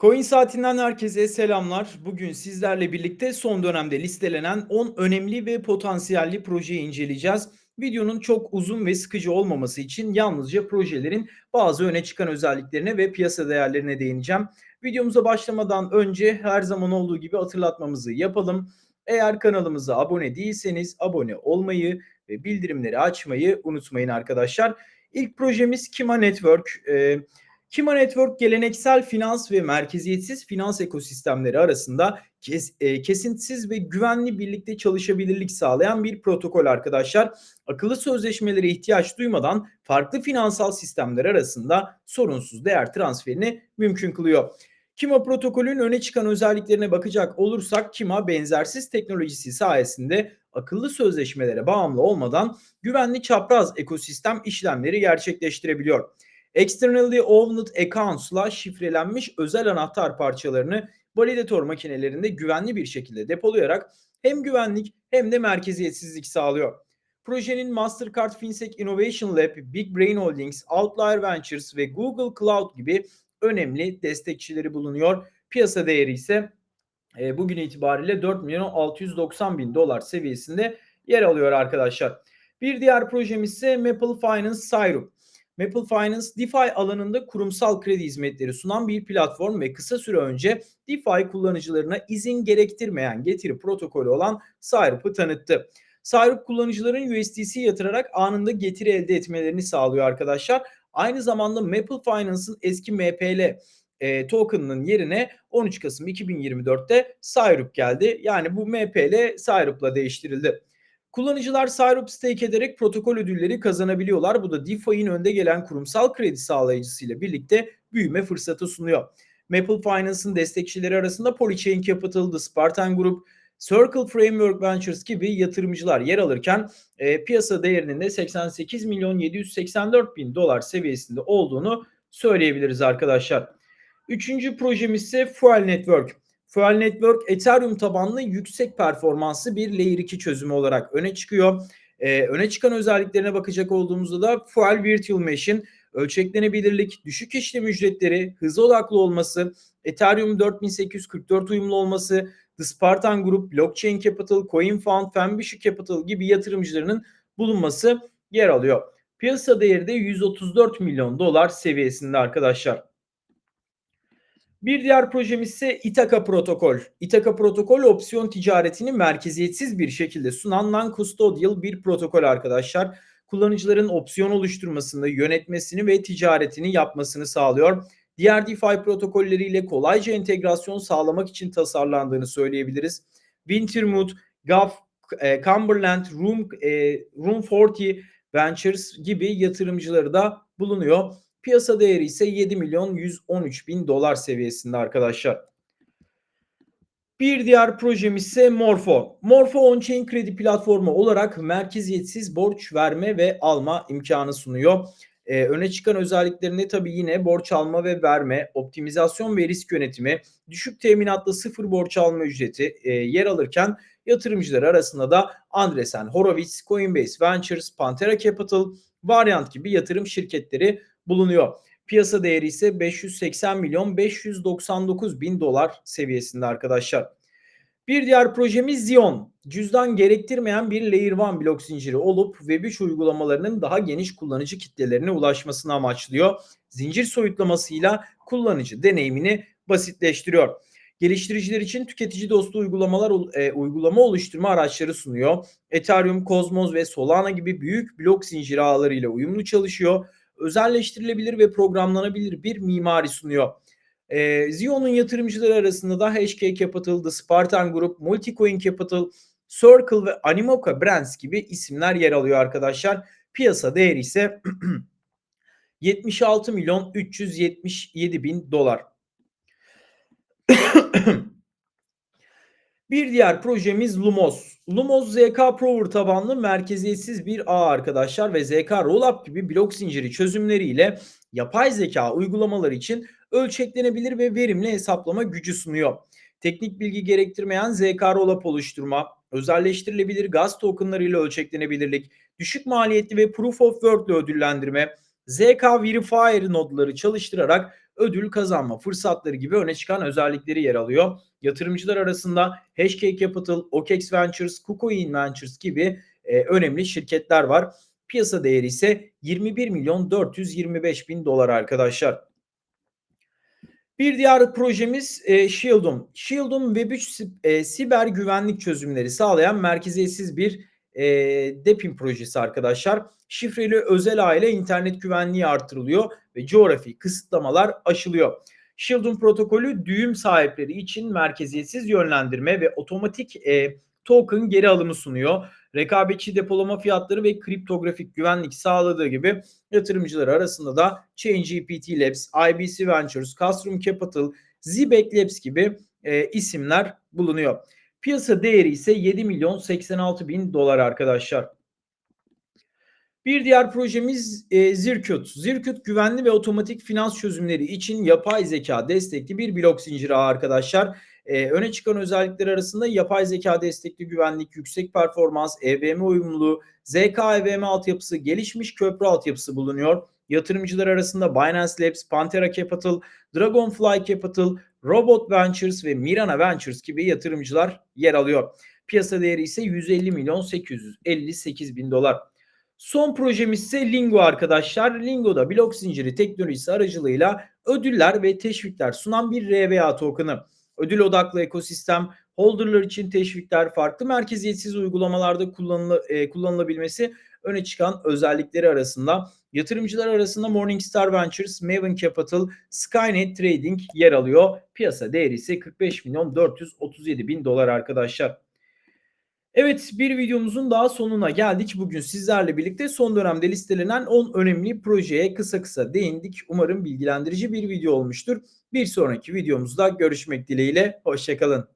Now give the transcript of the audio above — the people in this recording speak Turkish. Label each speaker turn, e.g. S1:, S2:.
S1: Coin Saatinden herkese selamlar. Bugün sizlerle birlikte son dönemde listelenen 10 önemli ve potansiyelli projeyi inceleyeceğiz. Videonun çok uzun ve sıkıcı olmaması için yalnızca projelerin bazı öne çıkan özelliklerine ve piyasa değerlerine değineceğim. Videomuza başlamadan önce her zaman olduğu gibi hatırlatmamızı yapalım. Eğer kanalımıza abone değilseniz abone olmayı ve bildirimleri açmayı unutmayın arkadaşlar. İlk projemiz Kima Network. Ee, Kima Network geleneksel finans ve merkeziyetsiz finans ekosistemleri arasında kes, e, kesintisiz ve güvenli birlikte çalışabilirlik sağlayan bir protokol arkadaşlar. Akıllı sözleşmelere ihtiyaç duymadan farklı finansal sistemler arasında sorunsuz değer transferini mümkün kılıyor. Kima protokolün öne çıkan özelliklerine bakacak olursak Kima benzersiz teknolojisi sayesinde akıllı sözleşmelere bağımlı olmadan güvenli çapraz ekosistem işlemleri gerçekleştirebiliyor. Externally Owned Accounts'la şifrelenmiş özel anahtar parçalarını validatör makinelerinde güvenli bir şekilde depolayarak hem güvenlik hem de merkeziyetsizlik sağlıyor. Projenin Mastercard FinSec Innovation Lab, Big Brain Holdings, Outlier Ventures ve Google Cloud gibi önemli destekçileri bulunuyor. Piyasa değeri ise e, bugün itibariyle 4 milyon 690 bin dolar seviyesinde yer alıyor arkadaşlar. Bir diğer projemiz ise Maple Finance Syrup. Maple Finance DeFi alanında kurumsal kredi hizmetleri sunan bir platform ve kısa süre önce DeFi kullanıcılarına izin gerektirmeyen getiri protokolü olan Syrup'ı tanıttı. Syrup kullanıcıların USDC yatırarak anında getiri elde etmelerini sağlıyor arkadaşlar. Aynı zamanda Maple Finance'ın eski MPL e, token'ının yerine 13 Kasım 2024'te Syrup geldi. Yani bu MPL Syrup'la değiştirildi. Kullanıcılar Syrup stake ederek protokol ödülleri kazanabiliyorlar. Bu da DeFi'nin önde gelen kurumsal kredi sağlayıcısıyla birlikte büyüme fırsatı sunuyor. Maple Finance'ın destekçileri arasında Polychain Capital, The Spartan Group, Circle Framework Ventures gibi yatırımcılar yer alırken e, piyasa değerinin de 88 milyon 784 bin dolar seviyesinde olduğunu söyleyebiliriz arkadaşlar. Üçüncü projemiz ise Fuel Network. Fuel Network Ethereum tabanlı yüksek performanslı bir Layer 2 çözümü olarak öne çıkıyor. Ee, öne çıkan özelliklerine bakacak olduğumuzda da Fuel Virtual Machine, ölçeklenebilirlik, düşük işlem ücretleri, hızlı odaklı olması, Ethereum 4844 uyumlu olması, The Spartan Group, Blockchain Capital, CoinFound, Fambishu Capital gibi yatırımcılarının bulunması yer alıyor. Piyasa değeri de 134 milyon dolar seviyesinde arkadaşlar. Bir diğer projemiz ise Itaka Protokol. Itaka Protokol opsiyon ticaretini merkeziyetsiz bir şekilde sunan non-custodial bir protokol arkadaşlar. Kullanıcıların opsiyon oluşturmasını, yönetmesini ve ticaretini yapmasını sağlıyor. Diğer DeFi protokolleriyle kolayca entegrasyon sağlamak için tasarlandığını söyleyebiliriz. Wintermute, Gulf, e, Cumberland, Room, e, Room 40 Ventures gibi yatırımcıları da bulunuyor. Piyasa değeri ise 7 milyon 113 bin dolar seviyesinde arkadaşlar. Bir diğer projemiz ise Morpho. Morpho on-chain kredi platformu olarak merkeziyetsiz borç verme ve alma imkanı sunuyor. Ee, öne çıkan özelliklerinde tabii yine borç alma ve verme, optimizasyon ve risk yönetimi, düşük teminatlı sıfır borç alma ücreti e, yer alırken yatırımcılar arasında da Andresen Horowitz, Coinbase Ventures, Pantera Capital, Variant gibi yatırım şirketleri bulunuyor. Piyasa değeri ise 580 milyon 599 bin dolar seviyesinde arkadaşlar. Bir diğer projemiz Zion. Cüzdan gerektirmeyen bir Layer 1 blok zinciri olup Web3 uygulamalarının daha geniş kullanıcı kitlelerine ulaşmasını amaçlıyor. Zincir soyutlamasıyla kullanıcı deneyimini basitleştiriyor. Geliştiriciler için tüketici dostu uygulamalar e, uygulama oluşturma araçları sunuyor. Ethereum, Cosmos ve Solana gibi büyük blok zinciri ağlarıyla uyumlu çalışıyor özelleştirilebilir ve programlanabilir bir mimari sunuyor. E, Zion'un yatırımcıları arasında da HK Capital, The Spartan Group, Multicoin Capital, Circle ve Animoca Brands gibi isimler yer alıyor arkadaşlar. Piyasa değeri ise 76 milyon 377 bin dolar. Bir diğer projemiz Lumos. Lumos ZK Prover tabanlı merkeziyetsiz bir ağ arkadaşlar ve ZK Rollup gibi blok zinciri çözümleriyle yapay zeka uygulamaları için ölçeklenebilir ve verimli hesaplama gücü sunuyor. Teknik bilgi gerektirmeyen ZK Rollup oluşturma, özelleştirilebilir gaz tokenlarıyla ölçeklenebilirlik, düşük maliyetli ve Proof of Work ile ödüllendirme, ZK Verifier nodları çalıştırarak ödül kazanma fırsatları gibi öne çıkan özellikleri yer alıyor. Yatırımcılar arasında Hashcake Capital, OKEx Ventures, KuCoin Ventures gibi e, önemli şirketler var. Piyasa değeri ise 21 milyon 425 bin dolar arkadaşlar. Bir diğer projemiz e, Shieldum. Shieldum Web3 e, siber güvenlik çözümleri sağlayan merkeziyetsiz bir e, DEPIN projesi arkadaşlar. Şifreli özel aile internet güvenliği artırılıyor ve coğrafi kısıtlamalar aşılıyor. Shieldum protokolü düğüm sahipleri için merkeziyetsiz yönlendirme ve otomatik e, token geri alımı sunuyor. Rekabetçi depolama fiyatları ve kriptografik güvenlik sağladığı gibi yatırımcılar arasında da ChainGPT Labs, IBC Ventures, Castrum Capital, Zibek Labs gibi e, isimler bulunuyor. Piyasa değeri ise 7 milyon 86 bin dolar arkadaşlar. Bir diğer projemiz e, Zirkut. Zirkut güvenli ve otomatik finans çözümleri için yapay zeka destekli bir blok zinciri arkadaşlar. E, öne çıkan özellikler arasında yapay zeka destekli güvenlik, yüksek performans, EVM uyumluluğu, ZK EVM altyapısı, gelişmiş köprü altyapısı bulunuyor. Yatırımcılar arasında Binance Labs, Pantera Capital, Dragonfly Capital, Robot Ventures ve Mirana Ventures gibi yatırımcılar yer alıyor. Piyasa değeri ise 150 milyon 858 bin dolar. Son projemiz ise Lingo arkadaşlar. Lingo'da blok zinciri teknolojisi aracılığıyla ödüller ve teşvikler sunan bir RVA token'ı. Ödül odaklı ekosistem, holderlar için teşvikler, farklı merkeziyetsiz uygulamalarda kullanıla, e, kullanılabilmesi öne çıkan özellikleri arasında. Yatırımcılar arasında Morningstar Ventures, Maven Capital, Skynet Trading yer alıyor. Piyasa değeri ise 45 milyon 437 bin dolar arkadaşlar. Evet bir videomuzun daha sonuna geldik. Bugün sizlerle birlikte son dönemde listelenen 10 önemli projeye kısa kısa değindik. Umarım bilgilendirici bir video olmuştur. Bir sonraki videomuzda görüşmek dileğiyle. Hoşçakalın.